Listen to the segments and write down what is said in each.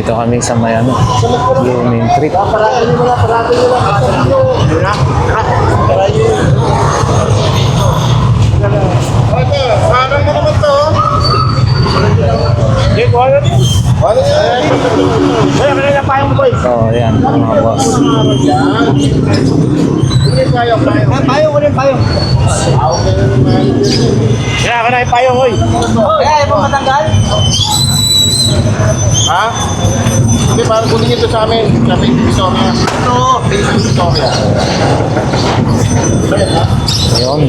Dito kami sa may ano, Blooming Creek. Ito, parang mo naman to. Hindi, wala din. Wala din. Kaya kanina pa yung boy. So, ayan, mga boss. Hindi payong, payong. Payong ko rin, payong. Kaya kanina yung payong, oy. Kaya, ayaw mo matanggal? Ha? Hindi, parang kunin ito sa amin. Sa may Victoria. Ito, sa Victoria. Ayun,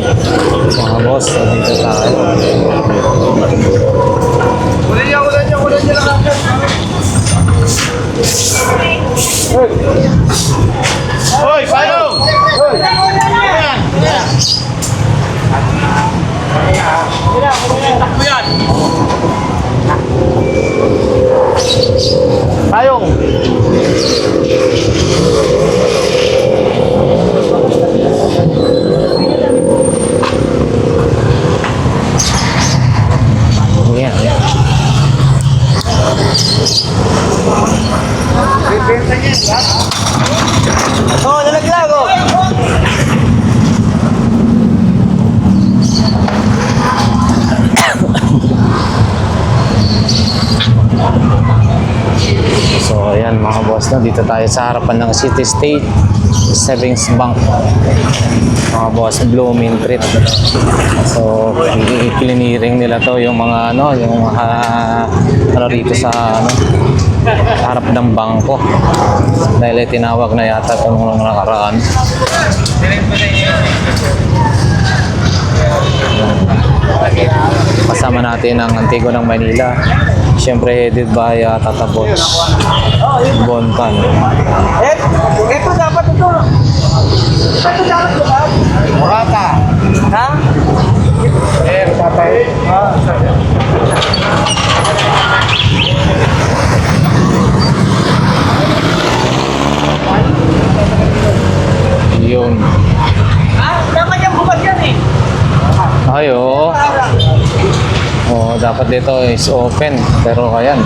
mga boss, dito tayo. Kunin niyo, kunin niyo, kunin niyo lang agad. Hoy, payong! Hoy! Ayan, ayan. Takbo yan. Payong. Ayan, ayan. Oo, nalaglag, oh. So, no? dito tayo sa harapan ng City State Savings Bank. Mga boss, Blooming Creek. So, i-clearing nila to yung mga ano, yung mga ano rito sa ano, harap ng bangko. Dahil tinawag na yata ito nung nakaraan. Kasama natin ang Antigo ng Manila. Siyempre headed by uh, Tata Bots. Bontan. Eh, ito dapat ito. Ito dapat ito, ha? Murata. Ha? Eh, patay. Yun. Ha? Dapat yung bukas yan, eh. Ay, oo. Oo, dapat dito is open. Pero ayan.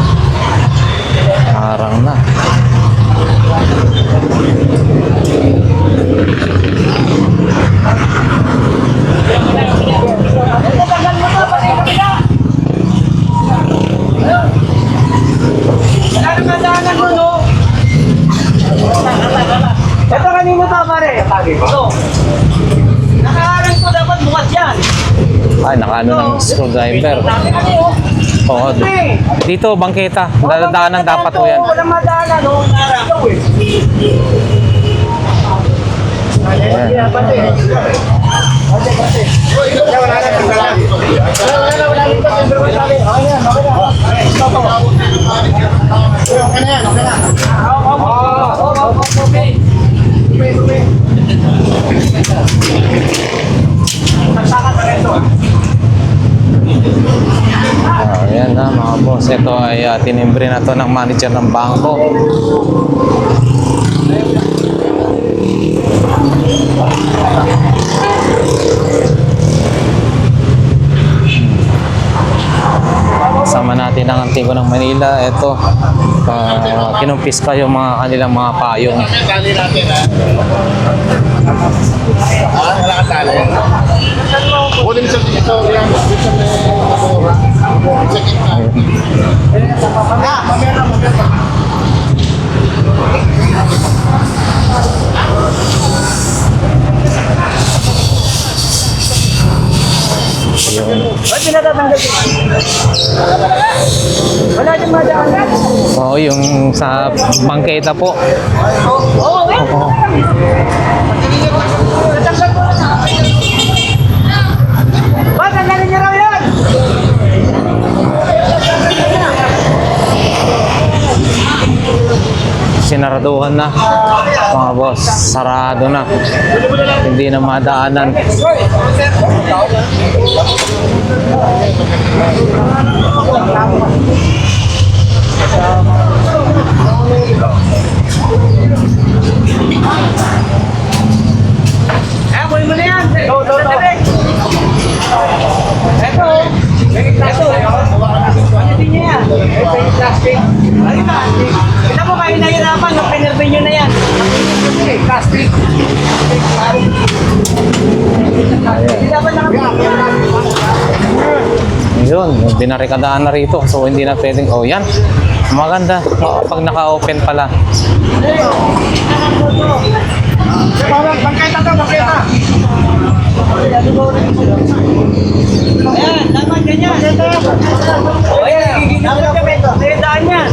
Ito. Nakaharang ko dapat bukas yan. Ay, nakaano ng screwdriver. Yun? Oo. d- Dito, bangketa. Dadaanan dapat po yan. Walang madaanan, no? Ikaw, eh. Ayan. Okay Ayan na mga boss. Ito ay uh, tinimbre na to ng manager ng bangko. Kasama ang Antigo ng Manila. Ito, uh, kinumpis ka yung mga kanilang mga payong. Tali natin, ha? Ha? Wala ka tali. Sa Victoria. Sa may... Sa gitna. Ah, mamaya na, mamaya na. Ba't pinatatanggal ko? Wala din madaanan. Oo, yung sa bangketa po. Oo, eh. Oo. Natanggal ko na. Ba, tanggalin niyo raw yan. sinaraduhan na mga boss sarado na hindi na madaanan Eh, mo na yan. Ito, ito. May plaso. Ano din niya yan? May plastic. Ay. Kita mo kayo nahirapan nung pinervin na yan. Okay, plastic. Hindi dapat Yun, binarikadaan na rito. So, hindi na pwedeng, oh yan, maganda. Oh, pag naka-open pala. Ayun, Bangketa to, bangketa. Ayan, dapat ganyan. Ayan, dapat kami. Ayan, daan yan.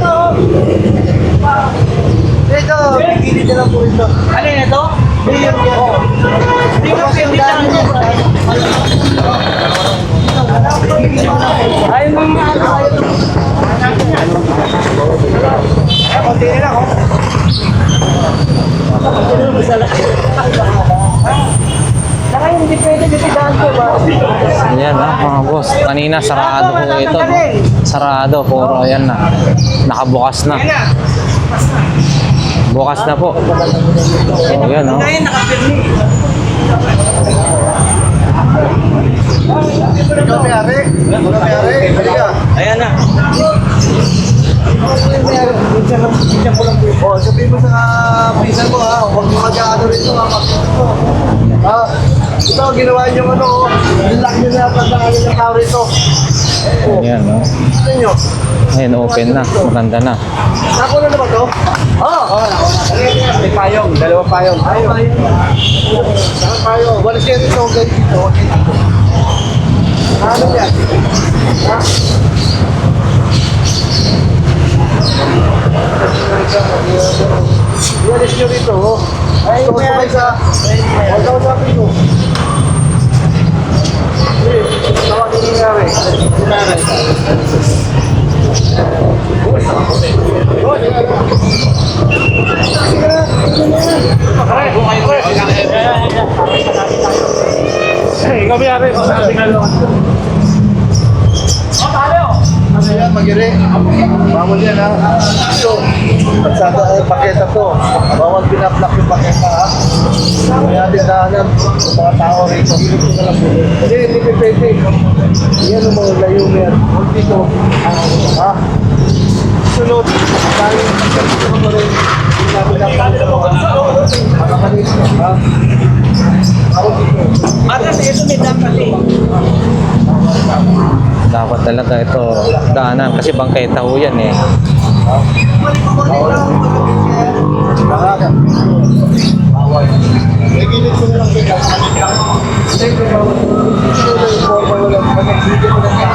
Dito, gilid na lang po ito. Ano yun ito? Million yan. Hindi ko pwede lang. Ay, mga ano. Eh, konti na lang, oh. Saka hindi pwede kasi daan ko ba? Ayan na mga boss. Kanina sarado po ito. no? Sarado. Puro ayan na. Nakabukas na. Bukas na po. So, ayan no. Ngayon, nakapirmi. Ikaw. Ayan na. Oh, sabihin mo sa pinsan mo ha, huwag mo mag-ano rito ha, mo. Ha? Ito, ginawa niyo ano, oh. Nilak niyo na pagkakalin ng tao rito. Oh, Ayan no. gusto niyo? Ayan open na. Maganda na. Nako na naman to? Oo. Oh, nako na. May payong, dalawang payong. Payong. Dalawang payong. Kayo dito. huwag kayo dito. Ano yan? Ha? Walis nyo rito, oh. Ay, ito sabay sa... Huwag daw sabi ko. Tawag yung nangyari. Nangyari. Ikaw may ari. Ano yan, magiri? Bawal yan ha. So, pagsada ay paketa to. Bawal pinaplak yung paketa ha. Kaya dinaanan ng mga tao rito. Hindi, hindi pa pwede. Yan ang mga. Huwag dito. Ha? Sunod. Tayo. Hindi mo. Ha? Ako dito. Sa ito may dapat talaga ito daanan. Kasi bangketa ho yan eh. Bawal. Bawal. May gilid ko na lang kita. Malit lang. Siyempre, bawal. Ito na yung forma wala. Pag-exhibit mo lang yan.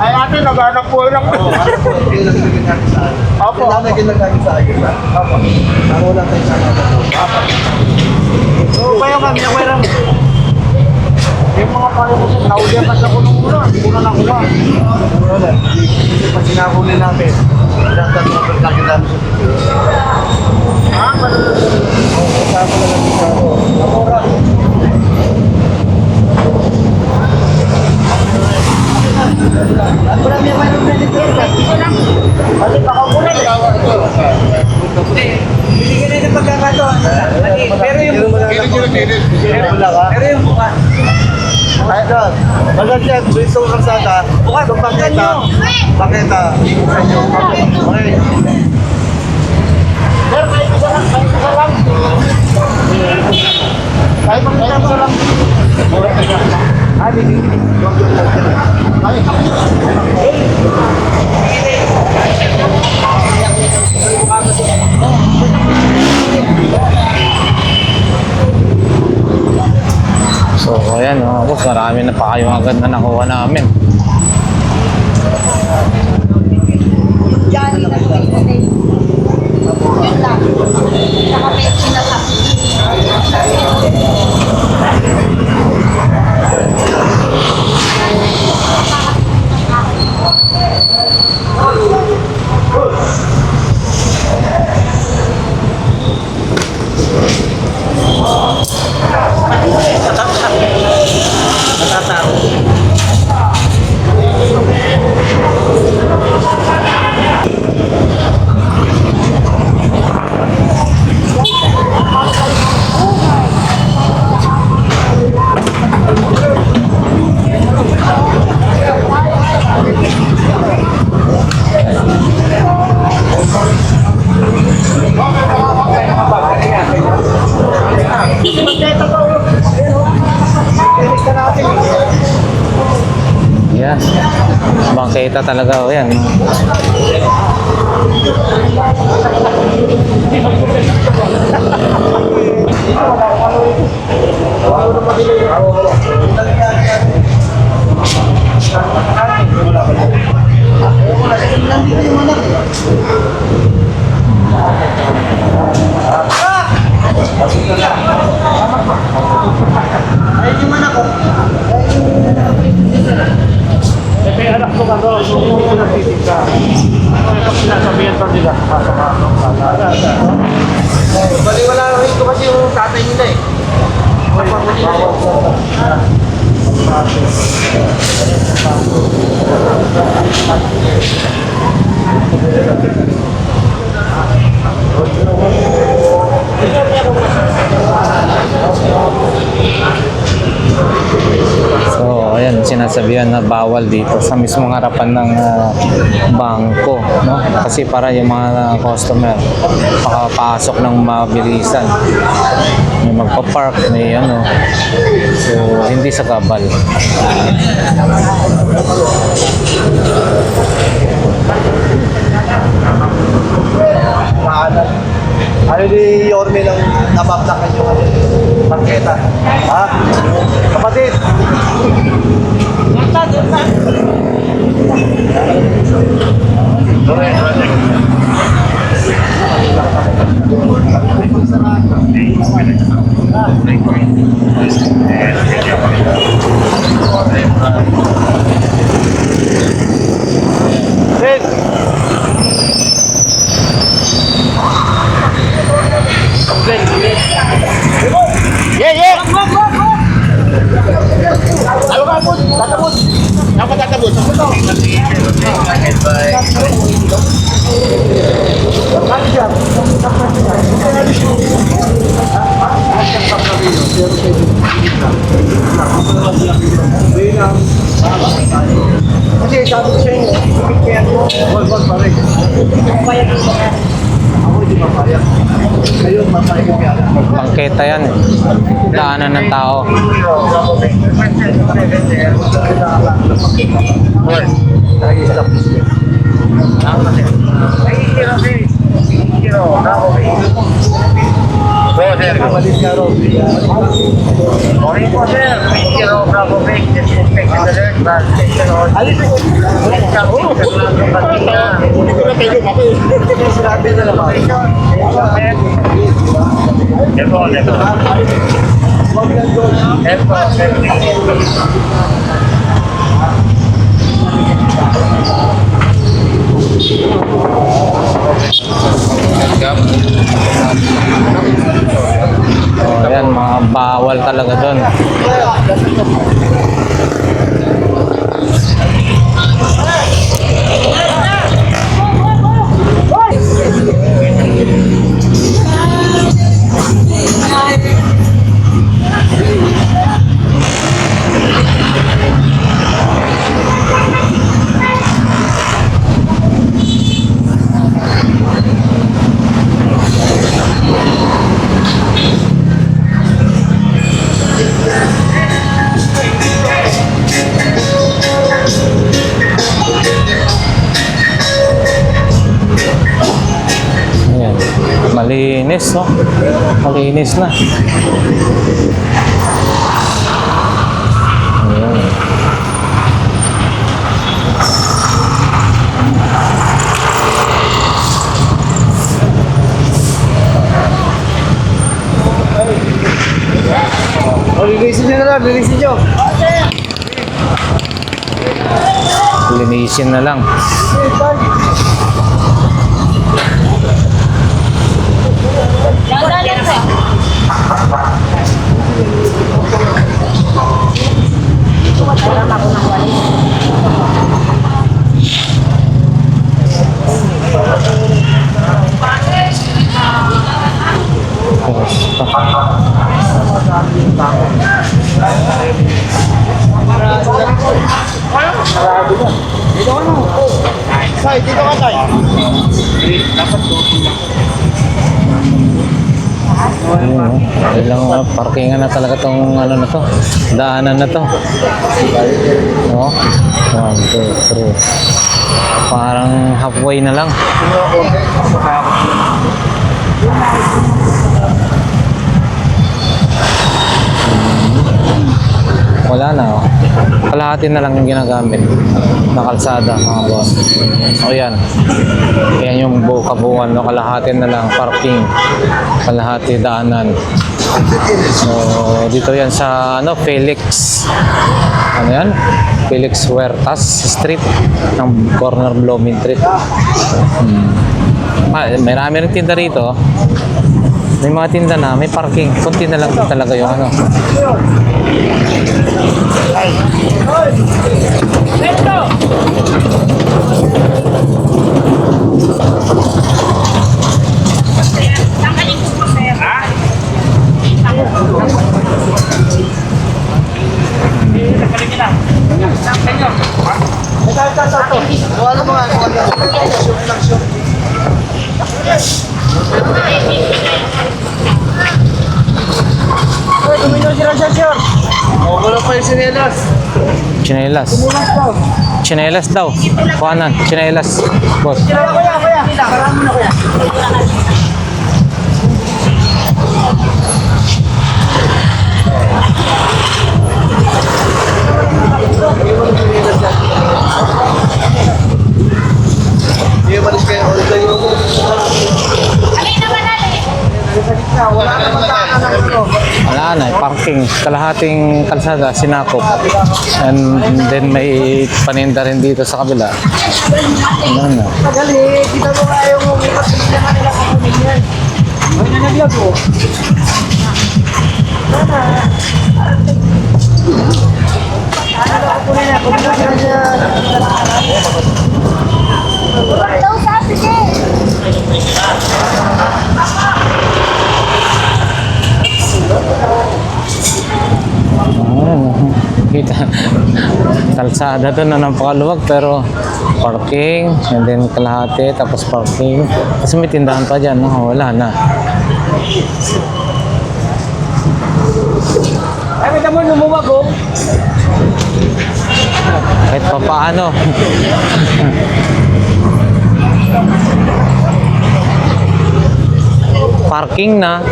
Ay, ate, naghanap po lang. Oo, hanap po. Kinagagin natin sa akin. Opo. Kailangan kinagagin sa akin. Opo. Ako lang tayo sa akin. Opo. So, kayo kami, nakwera mo. Yung mga pare mo sa naulian kasi ako nung una, hindi ko na nakuha. Wala. Hindi pa sinahuli natin. Dapat mapagkakit namin sa video. Ha? Kasama na lang ako. Amora. May mga nagpapalito kasi ko lang. Kasi baka ko na. Hindi. Binigyan na ng pagkakataon. Pero yung Pero wala ka. pero yung mukha. Ay, doon. Maganda yan. Gusto ko kalsada. Bukas, Itong paketa. Paketa. Okay. Pero kahit isa lang. Kahit isa lang. Kahit isa lang. Ay, may So, ayan mga boss, marami na pa kayo agad na nakuha namin. Johnny na Yun lang. Nakapetsi na sa Bangketa talaga o yan. May nila? Pasok-pasok. Baliwala rin ko kasi yung tatay nila eh. So, ayan, sinasabihan na bawal dito sa mismong harapan ng ah, bangko, no? Kasi para yung mga customer makapasok ng mabilisan. May magpa-park, may ano. So, hindi sa kabal. Maanan. Ano ni Yorme nang nabaklakan yung ano, bangketa? Ha? Kapatid! Sid! Yeah, yeah! Kasi sabi ko sa inyo, kaya mo, wag wag pare. Ako hindi mapayag. Ngayon, mapayag yung piyala. Bangketa yan eh. Daanan ng tao. Nag-stop. Kapalit ka ro. Sinabi na naman. Wag lang doon. Ayan, mga bawal talaga doon. Linisin nyo. Linisin na lang. Dandanan po. Wala ako ng walis. Tay, dito ka tay. Ayun, oh. Ilang uh, parkingan na talaga tong ano na to. Daanan na to. Oh. One, two, three. Parang halfway na lang. Wala na oh. Kalahati na lang yung ginagamit na kalsada mga boss. O yan. Yan yung buo kabuuan no kalahati na lang parking. Kalahati daanan. So dito yan sa ano Felix. Ano yan? Felix Huertas Street ng corner Blooming Street. Hmm. Ah, may marami rin tinda rito. May mga tinda na, may parking. Kunti na lang talaga yung ano. Ano mga ano ano? Shoot lang shoot. Hoy, tumino si wala pa yung sinelas. Chinelas. Chinelas daw. Kuhanan. Chinelas. Boss. Kuya, kuya, kuya. Parang mo na kuya. Kalahating kalsada. Sinakop. And then may paninda rin dito sa kabila. Ano na. Tagali, kita mo nga yung umipas hindi naman nila kapunin yan. Ay, nanaglag ko. Daw sa sige. Ayun, kita. Kalsada to na napakaluwag pero parking and then kalahati tapos parking. Kasi may tindahan pa dyan no? wala na. Ay, may tamo lumuwag oh. kahit pa paano. Parking na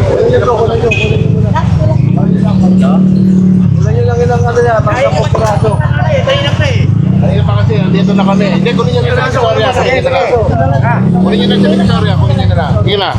ilang ano yan, pagka po praso. Ayun pa kasi, dito na kami. Hindi, kunin nyo na sa Victoria. Kunin nyo na lang. Kunin nyo na sa Victoria. Kunin nyo na lang. Sige na.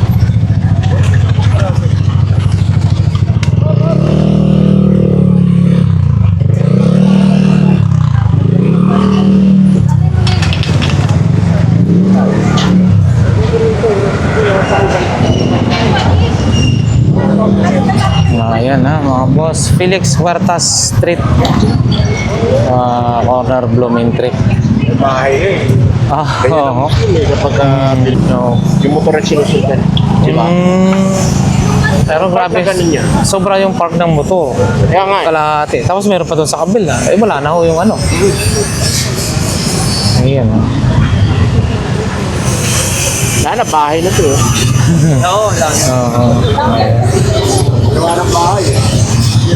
Ayan ha, mga boss. Felix Huertas Street. Ah, corner Blooming Tree. Bahay eh. Ah, oo. Kapag uh, yung motor ang sinusundan. Di ba? Mm, pero grabe, na sobra yung park ng motor. Kaya nga. eh. Kalahati. Tapos meron pa doon sa kabila. Eh, wala na ho yung ano. Ayan. oh. Sana bahay na to. eh. Oo, lang. Oo. Gawa ng bahay eh.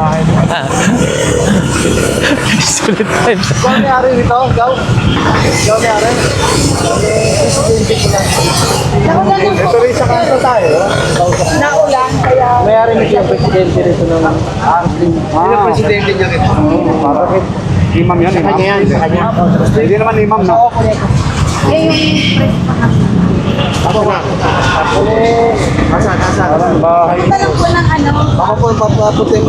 tayo, siglit tayo. Sulit type. Ikaw ang may-ari nito? Ikaw? Ikaw ko lang. Ito rin sa kanto tayo. Naulan, kaya... May-ari nito yung presidente rito ng. Ah. Sino presidente niya rito? Bakit? Imam yan, imam. Kanya yan, kanya. Hindi naman imam, no? Eh, yung press pa kami. Ako na. Ako eh. Asan, asan? Bahay. Ano lang po ng ano? Ako po papaputin.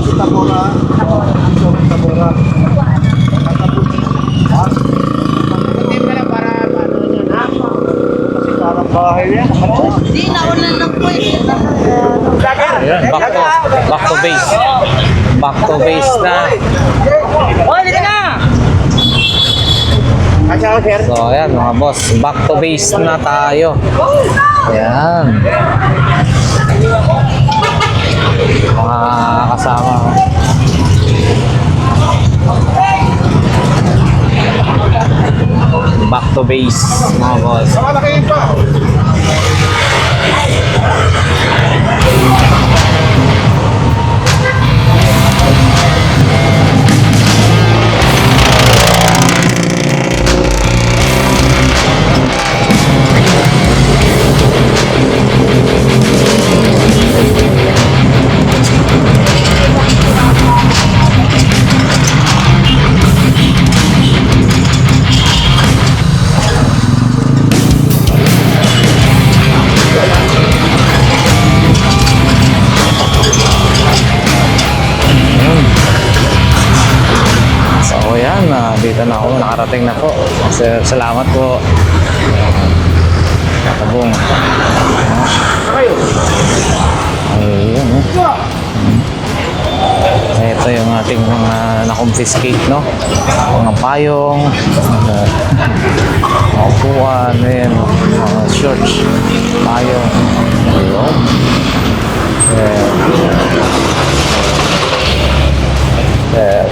Hindi para ano yun, ha? Kasi parang bahay niya. Di, naulan lang po eh. Ayan, back to, back to base. Back to base na. Hoy, dito na! So, ayan mga boss. Back to base na tayo. Ayan. Mga kasama. Back to base mga boss. Salamat po. Katabong. Ayun. eh. Ito yung ating mga na-confiscate, no? Mga payong, mga upuan, ayan, mga shorts, payong. Ayun. Ayan. Ayan.